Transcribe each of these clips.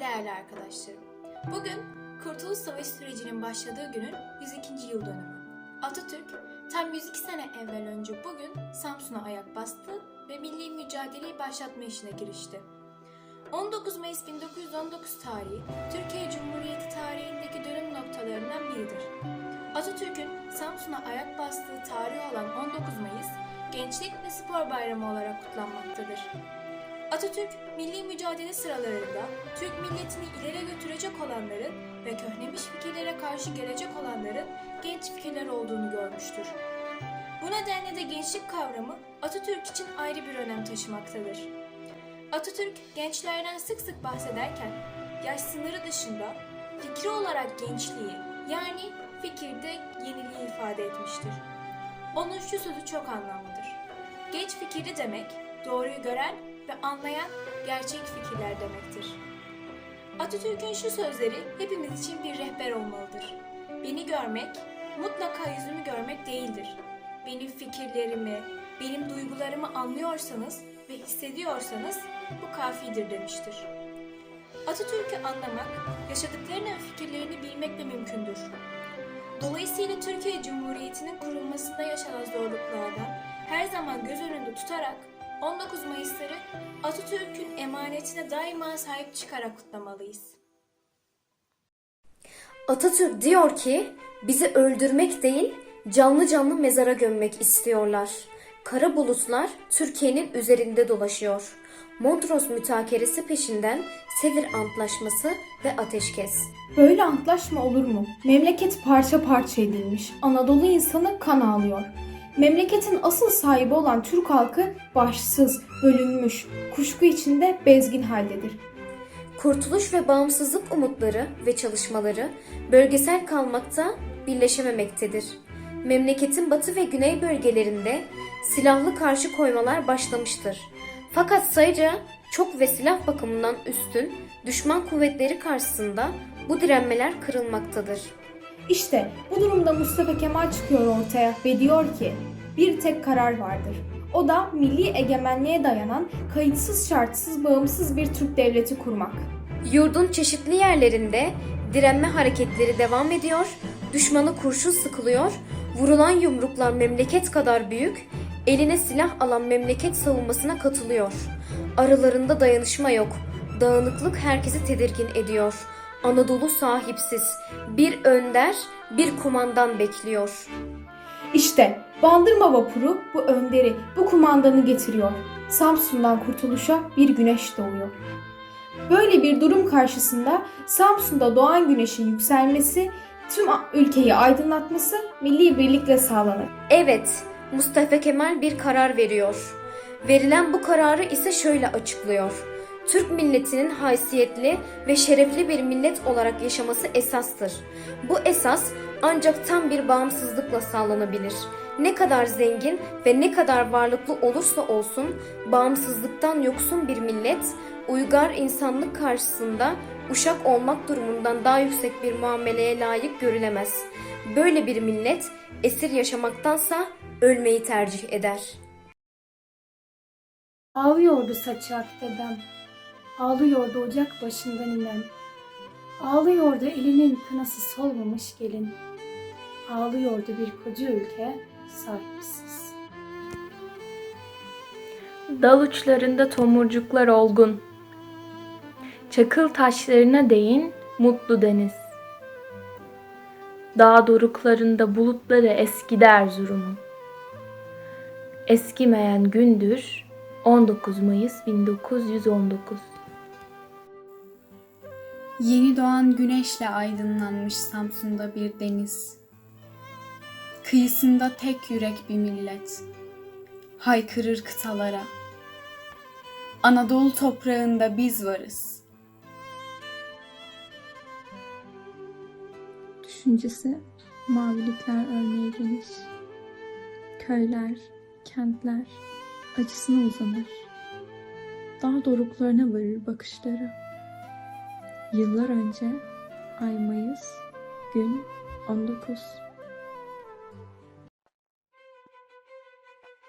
değerli arkadaşlarım. Bugün Kurtuluş Savaşı sürecinin başladığı günün 102. yıl dönümü. Atatürk tam 102 sene evvel önce bugün Samsun'a ayak bastı ve milli mücadeleyi başlatma işine girişti. 19 Mayıs 1919 tarihi Türkiye Cumhuriyeti tarihindeki dönüm noktalarından biridir. Atatürk'ün Samsun'a ayak bastığı tarih olan 19 Mayıs Gençlik ve Spor Bayramı olarak kutlanmaktadır. Atatürk, milli mücadele sıralarında Türk milletini ileri götürecek olanların ve köhnemiş fikirlere karşı gelecek olanların genç fikirler olduğunu görmüştür. Bu nedenle de gençlik kavramı Atatürk için ayrı bir önem taşımaktadır. Atatürk gençlerden sık sık bahsederken yaş sınırı dışında fikri olarak gençliği yani fikirde yeniliği ifade etmiştir. Onun şu sözü çok anlamlıdır. Genç fikirli demek, doğruyu gören ve anlayan gerçek fikirler demektir. Atatürk'ün şu sözleri hepimiz için bir rehber olmalıdır. Beni görmek, mutlaka yüzümü görmek değildir. Benim fikirlerimi, benim duygularımı anlıyorsanız ve hissediyorsanız bu kafidir demiştir. Atatürk'ü anlamak, yaşadıklarının fikirlerini bilmekle mümkündür. Dolayısıyla Türkiye Cumhuriyeti'nin kurulmasında yaşanan zorluklardan her zaman göz önünde tutarak 19 Mayıs'ları Atatürk'ün emanetine daima sahip çıkarak kutlamalıyız. Atatürk diyor ki bizi öldürmek değil canlı canlı mezara gömmek istiyorlar. Kara bulutlar Türkiye'nin üzerinde dolaşıyor. Mondros mütakeresi peşinden Sevir Antlaşması ve ateşkes. Böyle antlaşma olur mu? Memleket parça parça edilmiş. Anadolu insanı kan ağlıyor. Memleketin asıl sahibi olan Türk halkı başsız, bölünmüş, kuşku içinde bezgin haldedir. Kurtuluş ve bağımsızlık umutları ve çalışmaları bölgesel kalmakta birleşememektedir. Memleketin batı ve güney bölgelerinde silahlı karşı koymalar başlamıştır. Fakat sayıca çok ve silah bakımından üstün düşman kuvvetleri karşısında bu direnmeler kırılmaktadır. İşte bu durumda Mustafa Kemal çıkıyor ortaya ve diyor ki bir tek karar vardır. O da milli egemenliğe dayanan kayıtsız şartsız bağımsız bir Türk devleti kurmak. Yurdun çeşitli yerlerinde direnme hareketleri devam ediyor, düşmanı kurşun sıkılıyor, vurulan yumruklar memleket kadar büyük, eline silah alan memleket savunmasına katılıyor. Aralarında dayanışma yok, dağınıklık herkesi tedirgin ediyor. Anadolu sahipsiz, bir önder, bir kumandan bekliyor. İşte Bandırma vapuru bu önderi, bu kumandanı getiriyor. Samsun'dan kurtuluşa bir güneş doğuyor. Böyle bir durum karşısında Samsun'da doğan güneşin yükselmesi, tüm ülkeyi aydınlatması milli birlikle sağlanır. Evet, Mustafa Kemal bir karar veriyor. Verilen bu kararı ise şöyle açıklıyor. Türk milletinin haysiyetli ve şerefli bir millet olarak yaşaması esastır. Bu esas ancak tam bir bağımsızlıkla sağlanabilir. Ne kadar zengin ve ne kadar varlıklı olursa olsun bağımsızlıktan yoksun bir millet uygar insanlık karşısında uşak olmak durumundan daha yüksek bir muameleye layık görülemez. Böyle bir millet esir yaşamaktansa ölmeyi tercih eder. Ağlıyordu saçak dedem. Ağlıyordu ocak başından inen. Ağlıyordu elinin kınası solmamış gelin. Ağlıyordu bir koca ülke sahipsiz. Dal uçlarında tomurcuklar olgun. Çakıl taşlarına değin mutlu deniz. Dağ doruklarında bulutları eskidi Erzurum'un. Eskimeyen gündür 19 Mayıs 1919 Yeni doğan güneşle aydınlanmış Samsun'da bir deniz. Kıyısında tek yürek bir millet. Haykırır kıtalara. Anadolu toprağında biz varız. Düşüncesi mavilikler örneği geniş. Köyler, kentler acısına uzanır. Dağ doruklarına varır bakışları. Yıllar önce ay Mayıs, gün 19.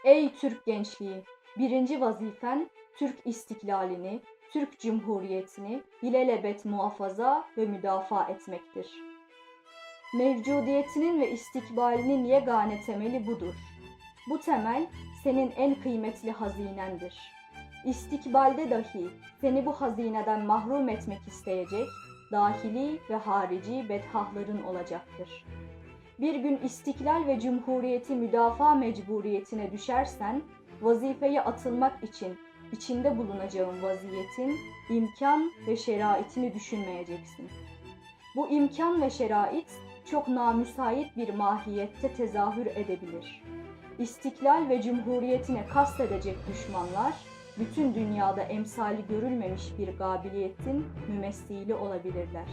Ey Türk gençliği! Birinci vazifen Türk istiklalini, Türk Cumhuriyeti'ni ilelebet muhafaza ve müdafaa etmektir. Mevcudiyetinin ve istikbalinin yegane temeli budur. Bu temel senin en kıymetli hazinendir. İstikbalde dahi seni bu hazineden mahrum etmek isteyecek dahili ve harici bedhahların olacaktır. Bir gün istiklal ve cumhuriyeti müdafaa mecburiyetine düşersen, vazifeye atılmak için içinde bulunacağın vaziyetin imkan ve şeraitini düşünmeyeceksin. Bu imkan ve şerait çok namüsait bir mahiyette tezahür edebilir. İstiklal ve cumhuriyetine kastedecek düşmanlar, bütün dünyada emsali görülmemiş bir kabiliyetin mümessili olabilirler.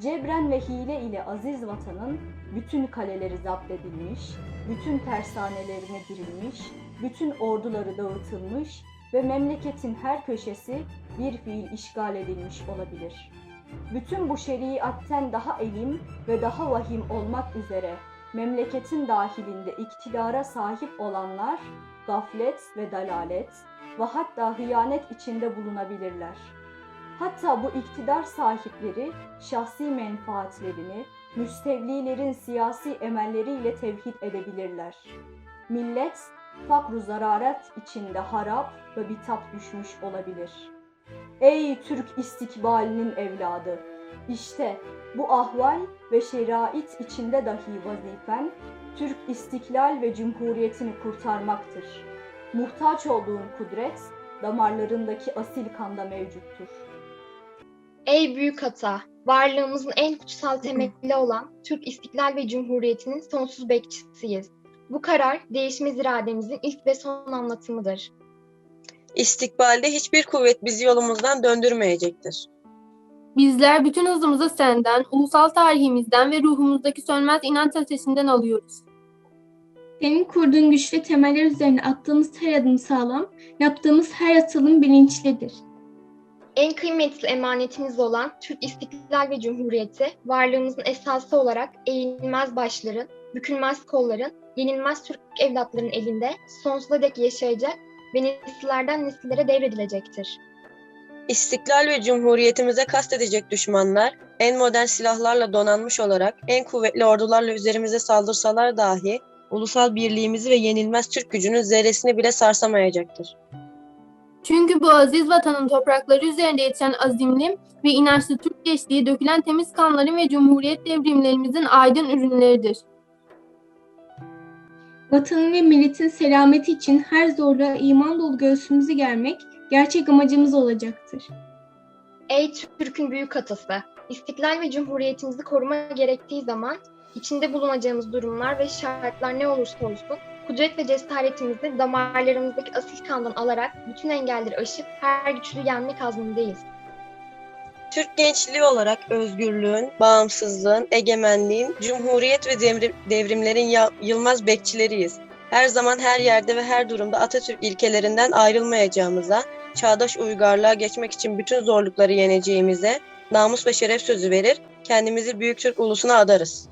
Cebren ve hile ile aziz vatanın bütün kaleleri zapt edilmiş, bütün tersanelerine girilmiş, bütün orduları dağıtılmış ve memleketin her köşesi bir fiil işgal edilmiş olabilir. Bütün bu şeriatten daha elim ve daha vahim olmak üzere memleketin dahilinde iktidara sahip olanlar gaflet ve dalalet ve hatta hıyanet içinde bulunabilirler. Hatta bu iktidar sahipleri şahsi menfaatlerini müstevlilerin siyasi emelleriyle tevhid edebilirler. Millet fakru zararet içinde harap ve bitap düşmüş olabilir. Ey Türk istikbalinin evladı! İşte bu ahval ve şerait içinde dahi vazifen Türk istiklal ve cumhuriyetini kurtarmaktır. Muhtaç olduğun kudret damarlarındaki asil kanda mevcuttur. Ey büyük ata, varlığımızın en kutsal temeli olan Türk İstiklal ve Cumhuriyeti'nin sonsuz bekçisiyiz. Bu karar değişmez irademizin ilk ve son anlatımıdır. İstikbalde hiçbir kuvvet bizi yolumuzdan döndürmeyecektir. Bizler bütün hızımızı senden, ulusal tarihimizden ve ruhumuzdaki sönmez inanç ateşinden alıyoruz. Senin kurduğun güçlü temeller üzerine attığımız her adım sağlam, yaptığımız her atılım bilinçlidir. En kıymetli emanetimiz olan Türk İstiklal ve Cumhuriyeti, varlığımızın esası olarak eğilmez başların, bükülmez kolların, yenilmez Türk evlatlarının elinde sonsuza dek yaşayacak ve nesillerden nesillere devredilecektir. İstiklal ve cumhuriyetimize kastedecek düşmanlar, en modern silahlarla donanmış olarak, en kuvvetli ordularla üzerimize saldırsalar dahi, ulusal birliğimizi ve yenilmez Türk gücünün zerresini bile sarsamayacaktır. Çünkü bu aziz vatanın toprakları üzerinde yetişen azimli ve inançlı Türk gençliği dökülen temiz kanların ve cumhuriyet devrimlerimizin aydın ürünleridir. Vatanın ve milletin selameti için her zorluğa iman dolu göğsümüzü germek gerçek amacımız olacaktır. Ey Türk'ün büyük atası, İstiklal ve Cumhuriyetimizi koruma gerektiği zaman içinde bulunacağımız durumlar ve şartlar ne olursa olsun kudret ve cesaretimizi damarlarımızdaki asil kandan alarak bütün engelleri aşıp her güçlü yenmek azmindeyiz. Türk gençliği olarak özgürlüğün, bağımsızlığın, egemenliğin, cumhuriyet ve devrim- devrimlerin yılmaz bekçileriyiz. Her zaman her yerde ve her durumda Atatürk ilkelerinden ayrılmayacağımıza, çağdaş uygarlığa geçmek için bütün zorlukları yeneceğimize, namus ve şeref sözü verir, kendimizi büyük Türk ulusuna adarız.